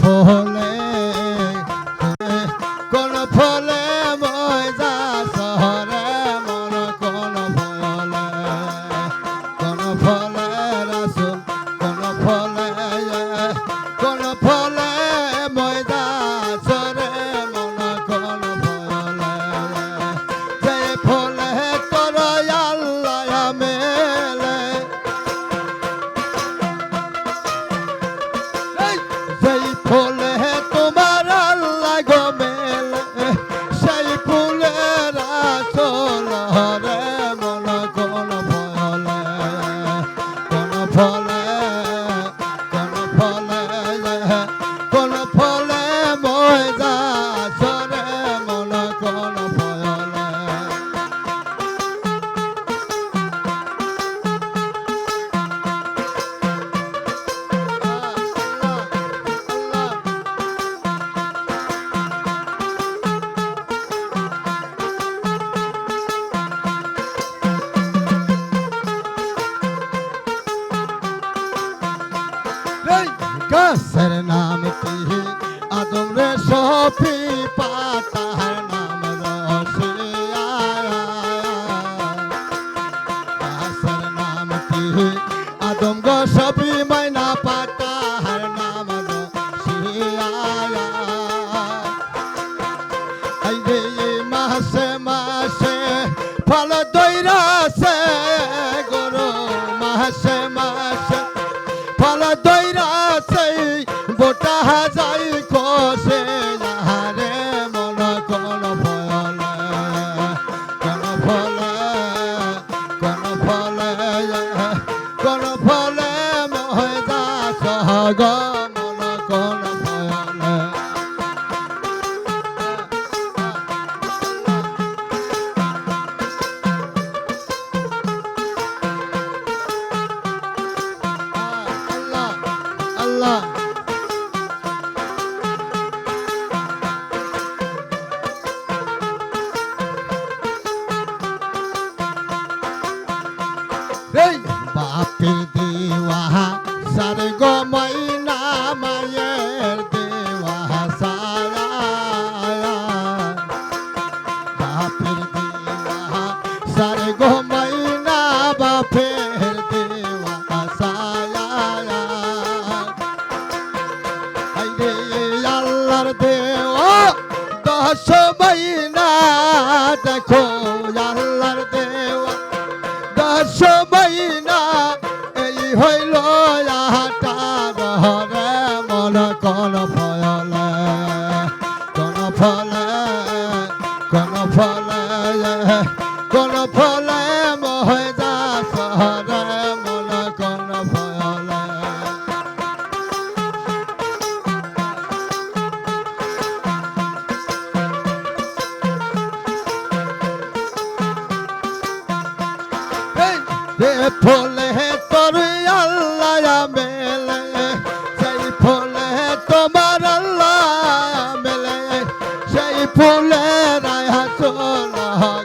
ফলে কোন ফলে ময়দা শহরে মন কোন ফলে কোন ফলে রাসুল ফুলে তোমার আল্লাহ গো মেলে, সেই ফুলের আসল রে মন, কোন ফলে কোন ফলে কোন ফলে কোন ফলে ফলে মহদা সহগ মন কোন মাইনা দেখো, আল্লাহর দেওয়া। দশ মাইনা এই হইল আহাটার রে মন কোন ফলে কোন ফলে, কোন যে ফলে তোর, আল্লাহ মেলে। সেই ফলে তোমার আল্লাহ মেলে। সেই ফুলে রায়াচল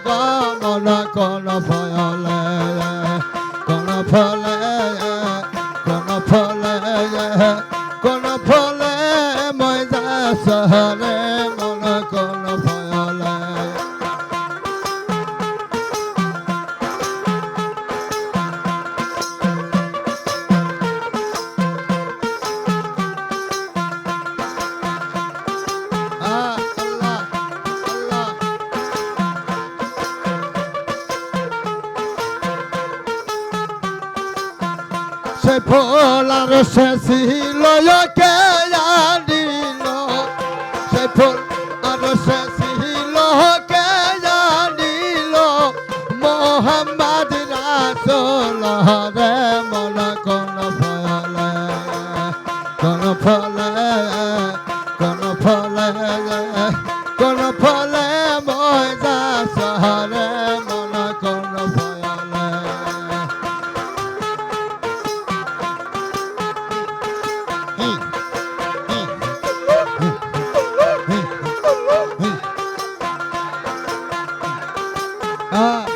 গমন কোন ফলে কোন ফলে কোন ফলে কোন ফলে ময়দা সে ফুল আর সে ছিল কে জানিল সে ফুল আর ছিল কে জানিল মোহাম্মদ রাসূল রে মন কোন ফলে কোন ফলে কোন ফলে কোন ফলে ময়দা শহরে আল্লাহ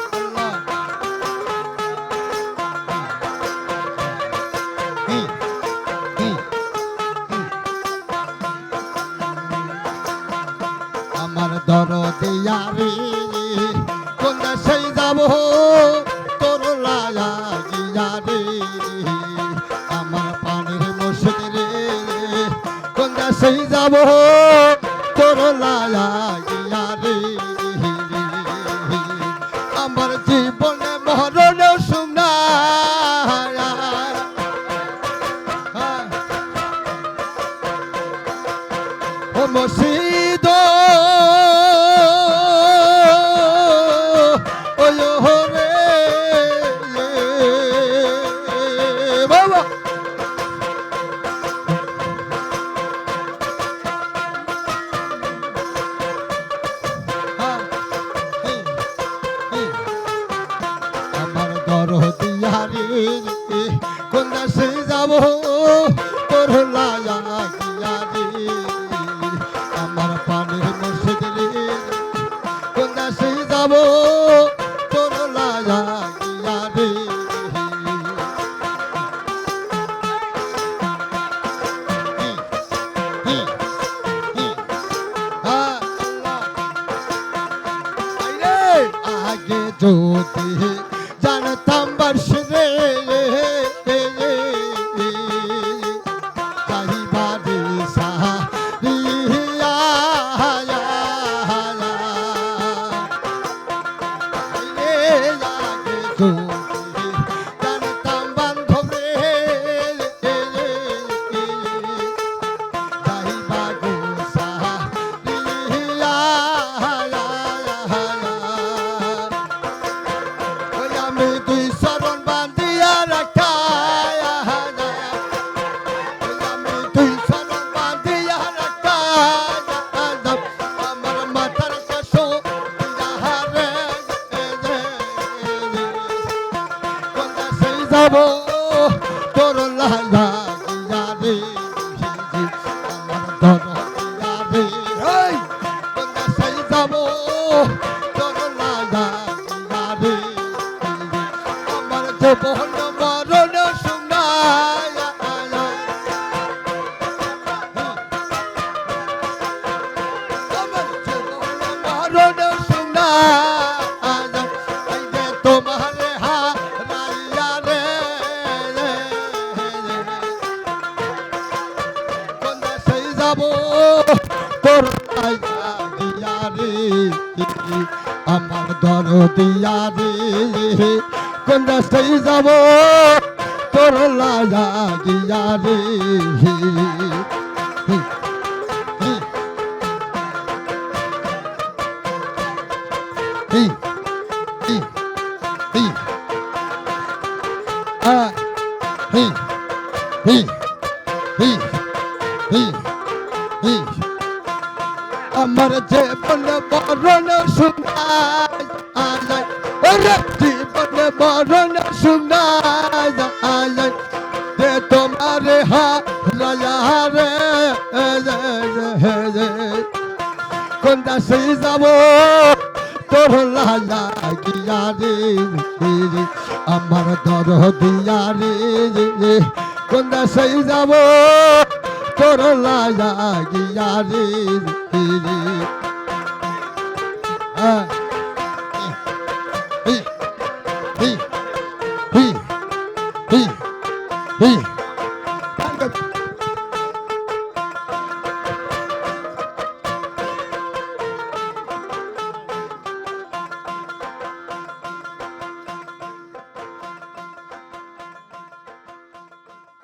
você যাব তোর রে আগে যদি জানতাম বর্ষে আমি দুই শরণ বান্ধিয়া রাখায় ওই আমি দুই শরণ বান্ধিয়া রাখায় আমার মাথার কাছো সেই যাব? তোর লাগা যাব আমার দর দিয়া রে কোন দেশে যাব? তোর লাইয়া দিয়া রে Hey, hey, hey, hey, আমার জীবন মরণ শুনায় আলাই। ওরে জীবন মরণ শুনায় আলাই। দে তোমার হারায়া রে কোন দাসে যাব? তোর লালা গিয়া রে, আমার দর দিয়া রে। কোন দাসে যাব? তোর লালা গিয়া রে রে আহ, হি, হি, হি, হি, হি, হি।